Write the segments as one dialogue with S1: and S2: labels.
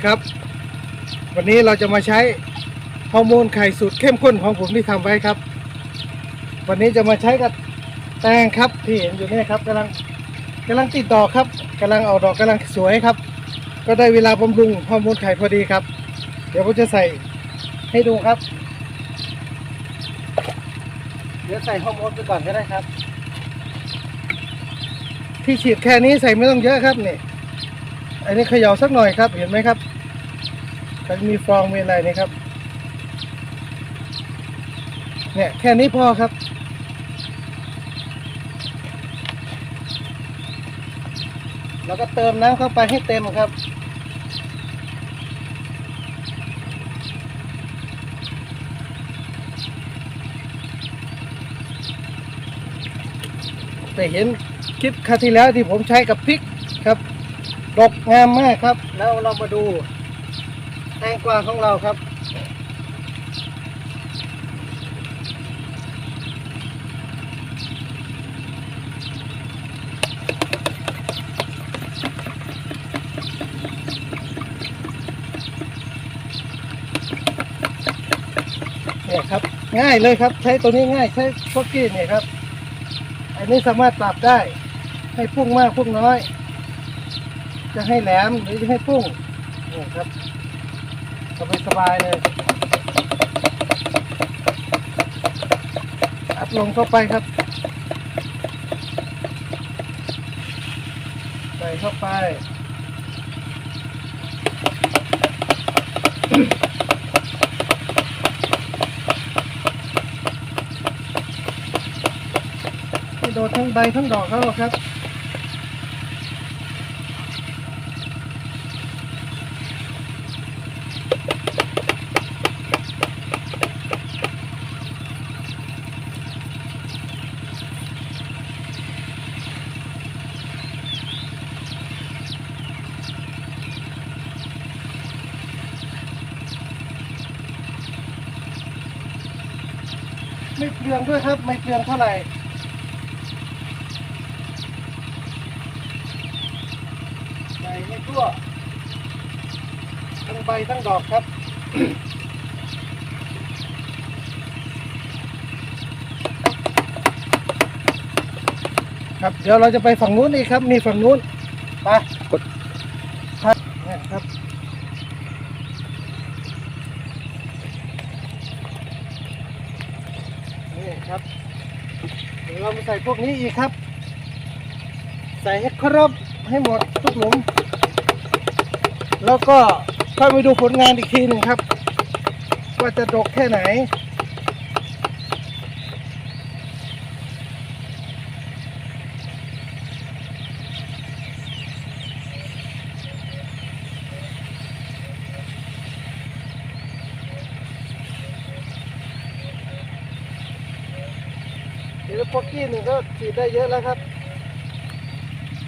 S1: นะครับ วันนี้เราจะมาใช้ฮอร์โมนไข่สูตรเข้มข้นของผมที่ทำไว้ครับ วันนี้จะมาใช้กับแตงครับที่เห็นอยู่นี่ครับกำลังกำลังติดดอกครับกำลังออกดอกกำลังสวยครับ ก็ได้เวลาบำรุงฮอร์โมนไข่พอดีครับ เดี๋ยวผมจะใส่ให้ดูครับ เดี๋ยวใส่ฮอร์โมนไปก่อนก็ได้ครับ ที่ฉีดแค่นี้ใส่ไม่ต้องเยอะครับนี่อันนี้เขย่าสักหน่อยครับเห็นไหมครับ มันมีฟองมีอะไรนี่ครับ เนี่ยแค่นี้พอครับ แล้วก็เติมน้ำเข้าไปให้เต็มครับแต่เห็นคลิปคราวที่แล้วที่ผมใช้กับพริกครับดกงามมากครับ แล้วเรามาดู แตงกวาของเราครับ เนี่ยครับ ง่ายเลยครับ ใช้ตัวนี้ง่ายใช้ฟอกกี้เนี่ยครับ อันนี้สามารถปรับได้ ให้พุ่งมากพุ่งน้อย จะให้แหลมหรือจะให้พุ่งนี่ครับ สบายสบายๆเลยอัดลงเข้าไปครับ ใส่เข้าไปไม่โดนทั้งใบทั้งดอกเขาหรอกครับ ไม่เปลืองด้วยครับ ไม่เปลืองเท่าไหร่ใส่ให้ทั่วทั้งใบทั้งดอกครับครับเดี๋ยวเราจะไปฝั่งนู้นอีกครับ มีฝั่งนู้นไปกดครับเนี่ยครับนี่ ครับเดี๋ยวเรามาใส่พวกนี้อีกครับ ใส่ให้ครบให้หมดทุกหลุม แล้วก็ค่อยไปดูผลงานอีกทีหนึ่งครับ ว่าจะดกแค่ไหน ก๊อกกี้หนึ่งก็ฉีดได้เยอะแล้วครับ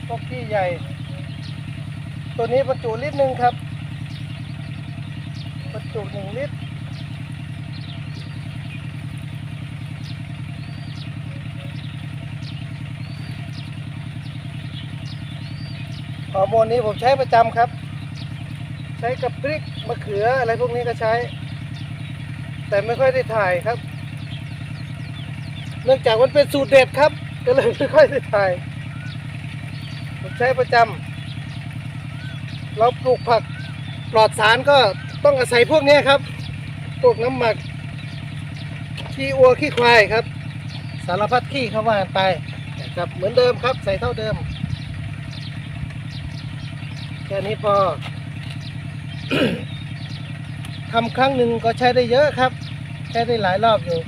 S1: ป๊อกกี้ใหญ่ ตัวนี้บรรจุลิตรหนึ่งครับบรรจุหนึ่งลิตรฮอร์โมนนี้ผมใช้ประจำครับ ใช้กับพริกมะเขืออะไรพวกนี้ก็ใช้ แต่ไม่ค่อยได้ถ่ายครับ เนื่องจากมันเป็นสูตรเด็ดครับ ก็เลยไม่ค่อยได้ถ่ายผมใช้ประจำเราปลูกผักปลอดสารก็ต้องอาศัยพวกนี้ครับพวกน้ำหมักขี้วัวขี้ควายครับ สารพัดขี้เข้าว่าไปครับเหมือนเดิมครับ ใส่เท่าเดิมแค่นี้พอทำครั้งหนึ่งก็ใช้ได้เยอะครับ ใช้ได้หลายรอบอยู่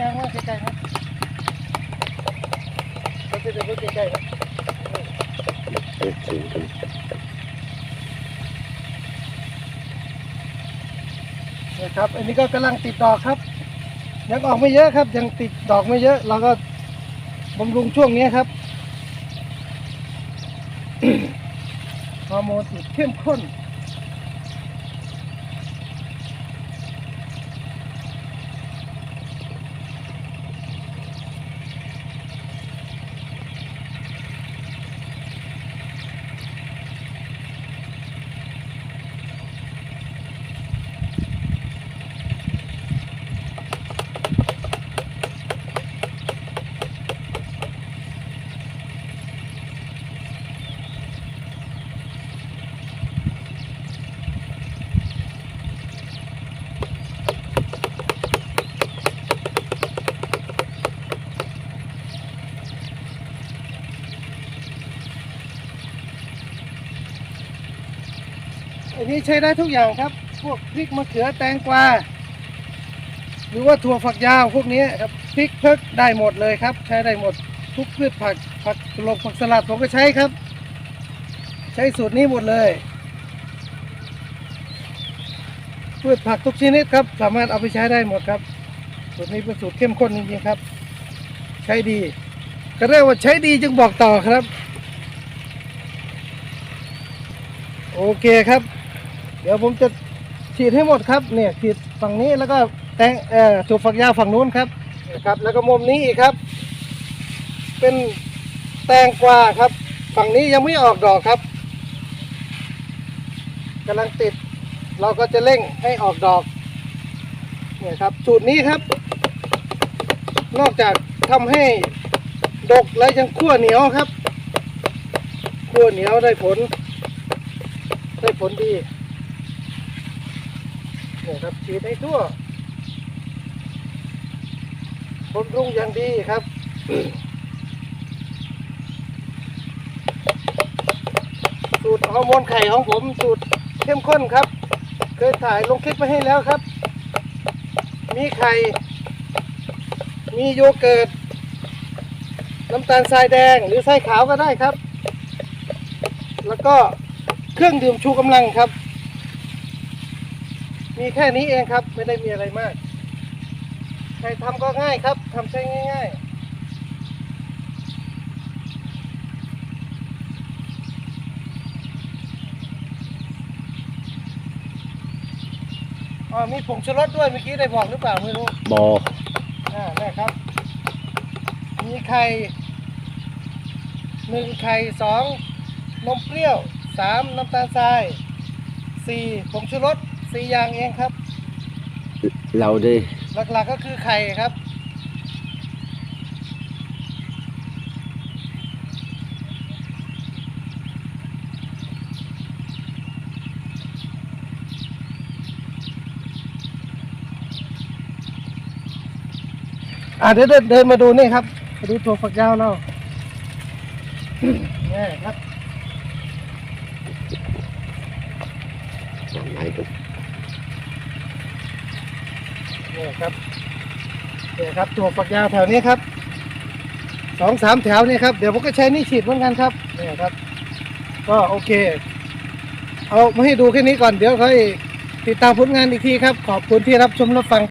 S1: ยังว่าใกล้ๆครับเราจะเดินไปใกล้ๆครับ
S2: เอ็ดสูงขึ้น
S1: เนี่ยครับอันนี้ก็กำลังติดดอกครับยังออกไม่เยอะครับ ยังติดดอกไม่เยอะ เราก็บำรุงช่วงนี้ครับฮอร์โมนสูตรเข้มข้น นี้ใช้ได้ทุกอย่างครับ พวกพริกมะเขือแตงกวา หรือว่าถั่วฝักยาวพวกนี้ครับพริกเพิกได้หมดเลยครับ ใช้ได้หมดทุกพืชผักผักลงผักสลัดผมก็ใช้ครับ ใช้สูตรนี้หมดเลยพืชผักทุกชนิดครับ สามารถเอาไปใช้ได้หมดครับ สูตรนี้เป็นสูตรเข้มข้นจริงๆครับ ใช้ดีก็เรียกว่าใช้ดีจึงบอกต่อครับ โอเคครับ ดี๋ยวผมจะฉีดให้หมดครับเนี่ยฉีดฝั่งนี้แล้วก็แตงเอ่อถูกฝักยาวฝั่งนู้นครับนี่ยครับ แล้วก็มุมนี้อีกครับ เป็นแตงกวาครับ ฝั่งนี้ยังไม่ออกดอกครับกำลังติด เราก็จะเร่งให้ออกดอกเนี่ยครับสูตรนี้ครับ นอกจากทำให้ดกแล้วยังขั้วเหนียวครับขั้วเหนียวได้ผล ได้ผลดี เนี่ยครับฉีดให้ทั่วบำรุงอย่างดีครับสูตรฮอร์โมนไข่ของผมสูตรเข้มข้นครับ เคยถ่ายลงคลิปไปให้แล้วครับ มีไข่ มีโยเกิร์ตน้ำตาลทรายแดงหรือทรายขาวก็ได้ครับ แล้วก็เครื่องดื่มชูกำลังครับ มีแค่นี้เองครับ ไม่ได้มีอะไรมาก ใครทำก็ง่ายครับทำใช้ง่ายๆอ๋อมีผงชูรสด้วยเมื่อกี้ได้บอกหรือเปล่าไม่รู้
S2: บอ
S1: อ่านี่ครับ มีไข่หนึ่งไข่สองนมเปรี้ยวสามน้ำตาลทรายสี่ผงชูรส สี่อย่างเองครับ
S2: เราดิ
S1: หลักๆก็คือไข่ครับ อ่าเดี๋ยวเดินเดินมาดูนี่ครับมาดูตัวฝักยาวเรานี่ครับ
S2: ไหนกัน
S1: นี่ครับนี่ครับตัวฝักยาวแถวนี้ครับสองสามแถวนี่ครับเดี๋ยวผมก็ใช้นี่ฉีดเหมือนกันครับนี่ครับ ก็โอเค เอามาให้ดูแค่นี้ก่อนเดี๋ยวค่อยติดตามผลงานอีกทีครับ ขอบคุณที่รับชมรับฟัง